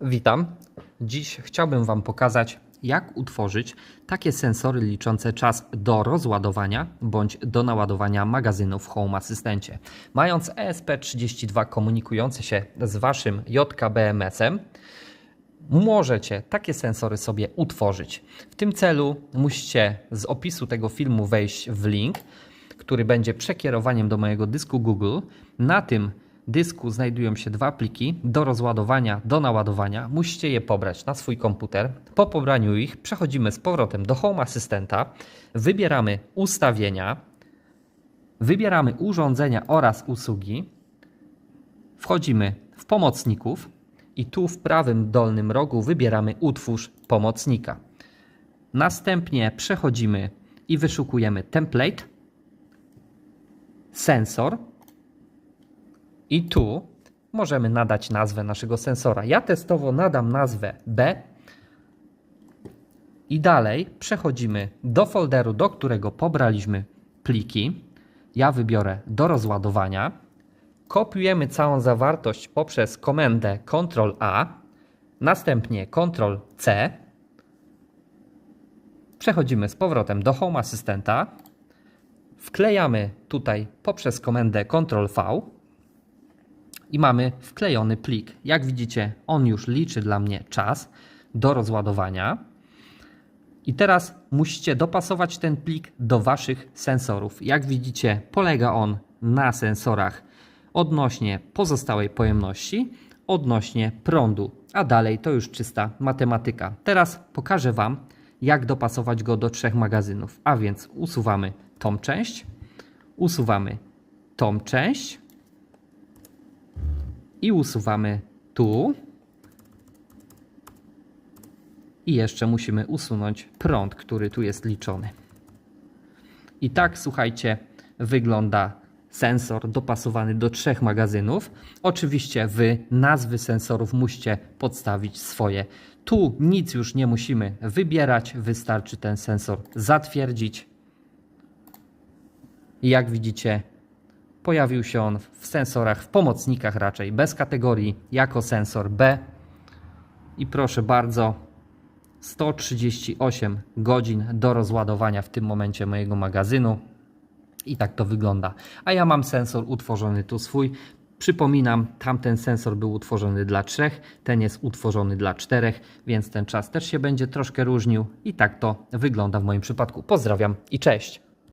Witam. Dziś chciałbym Wam pokazać, jak utworzyć takie sensory liczące czas do rozładowania bądź do naładowania magazynu w Home Asystencie. Mając ESP32 komunikujące się z Waszym JKBMS-em, możecie takie sensory sobie utworzyć. W tym celu musicie z opisu tego filmu wejść w link, który będzie przekierowaniem do mojego dysku Google. Na tym dysku znajdują się dwa pliki do rozładowania, do naładowania. Musicie je pobrać na swój komputer. Po pobraniu ich przechodzimy z powrotem do Home Assistanta, wybieramy ustawienia, wybieramy urządzenia oraz usługi, wchodzimy w pomocników i tu w prawym dolnym rogu wybieramy utwórz pomocnika. Następnie przechodzimy i wyszukujemy template, sensor i tu możemy nadać nazwę naszego sensora. Ja testowo nadam nazwę B i dalej przechodzimy do folderu, do którego pobraliśmy pliki. Ja wybiorę do rozładowania. Kopiujemy całą zawartość poprzez komendę Ctrl A, następnie Ctrl C. Przechodzimy z powrotem do Home Assistanta. Wklejamy tutaj poprzez komendę Ctrl V i mamy wklejony plik. Jak widzicie, on już liczy dla mnie czas do rozładowania. I teraz musicie dopasować ten plik do Waszych sensorów. Jak widzicie, polega on na sensorach odnośnie pozostałej pojemności, odnośnie prądu, a dalej to już czysta matematyka. Teraz pokażę Wam, jak dopasować go do trzech magazynów. A więc usuwamy tą część, usuwamy tą część i usuwamy tu. I jeszcze musimy usunąć prąd, który tu jest liczony. I tak, słuchajcie, wygląda sensor dopasowany do trzech magazynów. Oczywiście wy nazwy sensorów musicie podstawić swoje. Tu nic już nie musimy wybierać, wystarczy ten sensor zatwierdzić. Jak widzicie, pojawił się on w sensorach, w pomocnikach raczej, bez kategorii, jako sensor B. I proszę bardzo, 138 godzin do rozładowania w tym momencie mojego magazynu. I tak to wygląda. A ja mam sensor utworzony tu swój. Przypominam, tamten sensor był utworzony dla trzech, ten jest utworzony dla czterech, więc ten czas też się będzie troszkę różnił. I tak to wygląda w moim przypadku. Pozdrawiam i cześć.